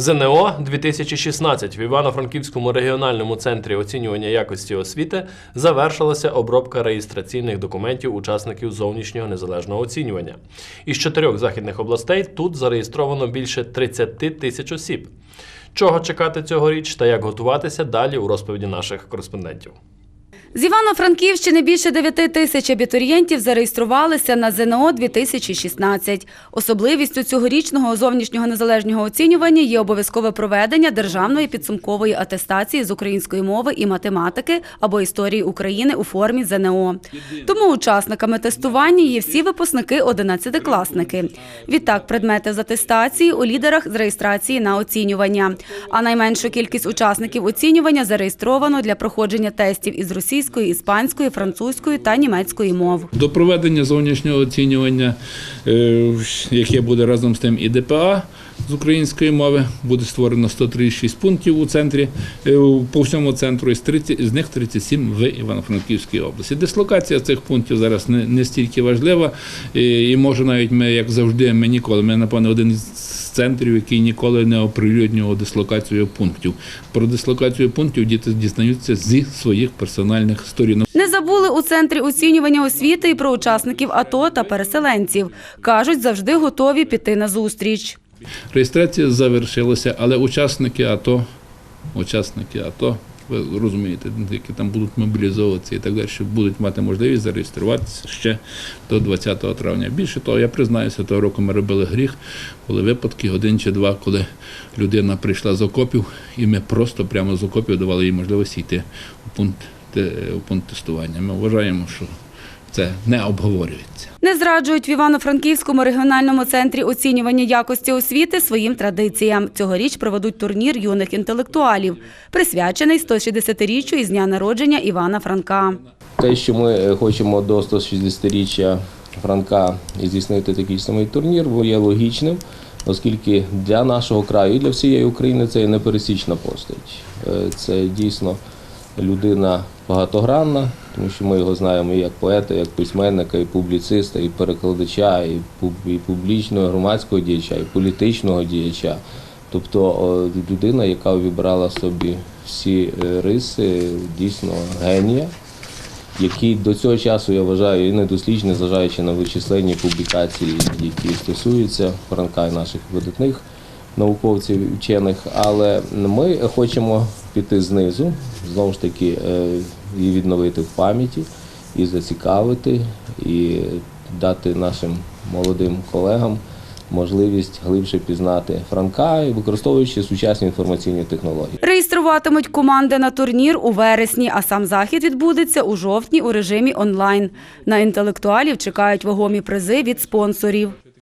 ЗНО 2016 в Івано-Франківському регіональному центрі оцінювання якості освіти завершилася обробка реєстраційних документів учасників зовнішнього незалежного оцінювання. Із чотирьох західних областей тут зареєстровано більше 30 тисяч осіб. Чого чекати цьогоріч та як готуватися далі у розповіді наших кореспондентів. З Івано-Франківщини більше 9 тисяч абітурієнтів зареєструвалися на ЗНО 2016. Особливістю цьогорічного зовнішнього незалежного оцінювання є обов'язкове проведення державної підсумкової атестації з української мови і математики або історії України у формі ЗНО. Тому учасниками тестування є всі випускники 11-класники. Відтак, предмети з атестації у лідерах з реєстрації на оцінювання. А найменшу кількість учасників оцінювання зареєстровано для проходження тестів із російської, іспанської, французької та німецької мов. До проведення зовнішнього оцінювання, е, яке буде разом з тим і ДПА з української мови, буде створено 136 пунктів у центрі, е, по всьому центру, із 30, з них 37 в Івано-Франківській області. Дислокація цих пунктів зараз не, не стільки важлива, і, і може навіть ми, як завжди, ми ніколи, ми, напевно, один із центрів, який ніколи не оприлюднював дислокацію пунктів. Про дислокацію пунктів діти дізнаються зі своїх персональних сторінок. Не забули у центрі оцінювання освіти і про учасників АТО та переселенців. Кажуть, завжди готові піти на зустріч. Реєстрація завершилася, але учасники АТО, учасники АТО, ви розумієте, які там будуть мобілізовуватися і так далі, що будуть мати можливість зареєструватися ще до 20 травня. Більше того, я признаюся, того року ми робили гріх, були випадки один чи два, коли людина прийшла з окопів, і ми просто прямо з окопів давали їй можливість йти у пункт, у пункт тестування. Ми вважаємо, що це не обговорюється. Не зраджують в Івано-Франківському регіональному центрі оцінювання якості освіти своїм традиціям. Цьогоріч проведуть турнір юних інтелектуалів, присвячений 160-річчю із дня народження Івана Франка. Те, що ми хочемо до 160-річчя Франка здійснити такий самий турнір, бо є логічним, оскільки для нашого краю і для всієї України це є непересічна постать. Е, Це дійсно людина багатогранна, тому що ми його знаємо і як поета, як письменника, і публіциста, і перекладача, і пуб- і публічного громадського діяча, і політичного діяча. Тобто людина, яка обібрала собі всі е, риси дійсно генія який до цього часу я вважаю і недосліджений, зважаючи на вичисленні публікації, які стосуються Франка і наших видатних науковців вчених. Але ми хочемо піти знизу, знову ж таки, е, і відновити в пам'яті, і зацікавити, і дати нашим молодим колегам можливість глибше пізнати Франка, використовуючи сучасні інформаційні технології. Реєструватимуть команди на турнір у вересні, а сам захід відбудеться у жовтні у режимі онлайн. На інтелектуалів чекають вагомі призи від спонсорів.